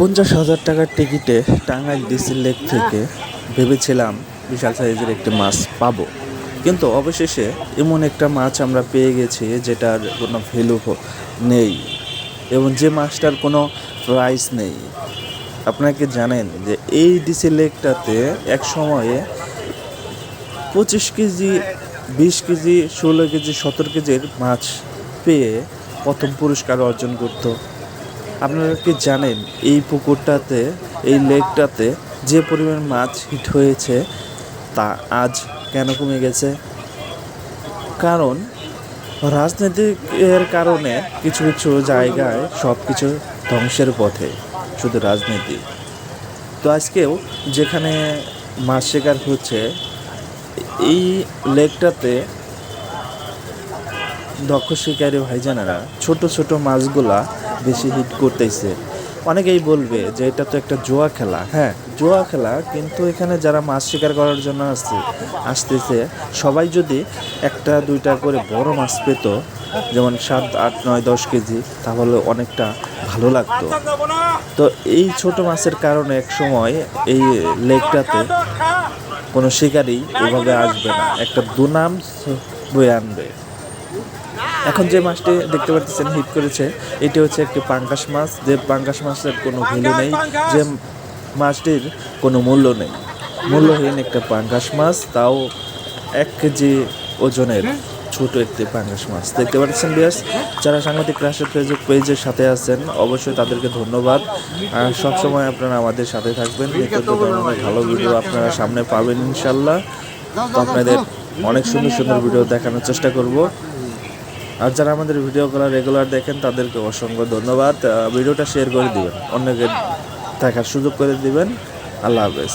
পঞ্চাশ হাজার টাকার টিকিটে টাঙ্গাইল ডিসি লেক থেকে ভেবেছিলাম বিশাল সাইজের একটি মাছ পাবো। কিন্তু অবশেষে এমন একটা মাছ আমরা পেয়ে গেছি যেটার কোনো ভ্যালু নেই এবং যে মাছটার কোনো প্রাইস নেই। আপনাকে জানেন যে এই ডিসি লেকটাতে এক সময়ে পঁচিশ কেজি, বিশ কেজি, ষোলো কেজি, সতেরো কেজির মাছ পেয়ে প্রথম পুরস্কার অর্জন করতো। আপনারা কি জানেন, এই পুকুরটাতে, এই লেকটাতে যে পরিমাণ মাছ হিট হয়েছে, তা আজ কেন কমে গেছে? কারণ রাজনীতির কারণে কিছু কিছু জায়গায় সব কিছু ধ্বংসের পথে, শুধু রাজনীতি। তো আজকেও যেখানে মাছ শিকার হচ্ছে, এই লেকটাতে দক্ষ শিকারী ভাইজানেরা ছোট ছোট মাছগুলা বেশি হিট করতেছে। অনেকেই বলবে যে এটা তো একটা জোয়া খেলা। হ্যাঁ জোয়া খেলা কিন্তু এখানে যারা মাছ শিকার করার জন্য আসছে, আসতেছে, সবাই যদি একটা, দুইটা করে বড় মাছ পেত, যেমন সাত, আট, নয়, দশ কেজি, তাহলে অনেকটা ভালো লাগতো। তো এই ছোট মাছের কারণে এক সময় এই লেকটাতে কোনো শিকারই ওভাবে আসবে না। একটা দুনাম বয়ে আনবে। এখন যে মাছটি দেখতে পাচ্ছেন হিট করেছে এটি হচ্ছে একটি পাঙ্গাস মাছ যে পাঙ্গাস মাছের কোনো ভ্যালু নেই যে মাছটির কোনো মূল্য নেই মূল্যহীন একটা পাঙ্গাস মাছ তাও এক কেজি ওজনের ছোট একটি পাঙ্গাস মাছ দেখতে পাচ্ছেন বিয়াস যারা সাংবাদিক রাষ্ট্রের ফেসবুক পেজের সাথে আছেন অবশ্যই তাদেরকে ধন্যবাদ আর সবসময় আপনারা আমাদের সাথে থাকবেন ভালো ভিডিও আপনারা সামনে পাবেন ইনশাল্লাহ আপনাদের অনেক সুন্দর সুন্দর ভিডিও দেখানোর চেষ্টা করব আর যারা আমাদের ভিডিওগুলো রেগুলার দেখেন, তাদেরকে অসংখ্য ধন্যবাদ। ভিডিওটা শেয়ার করে দিবেন। অন্যকে দেখার সুযোগ করে দিবেন। আল্লাহ হাফেজ।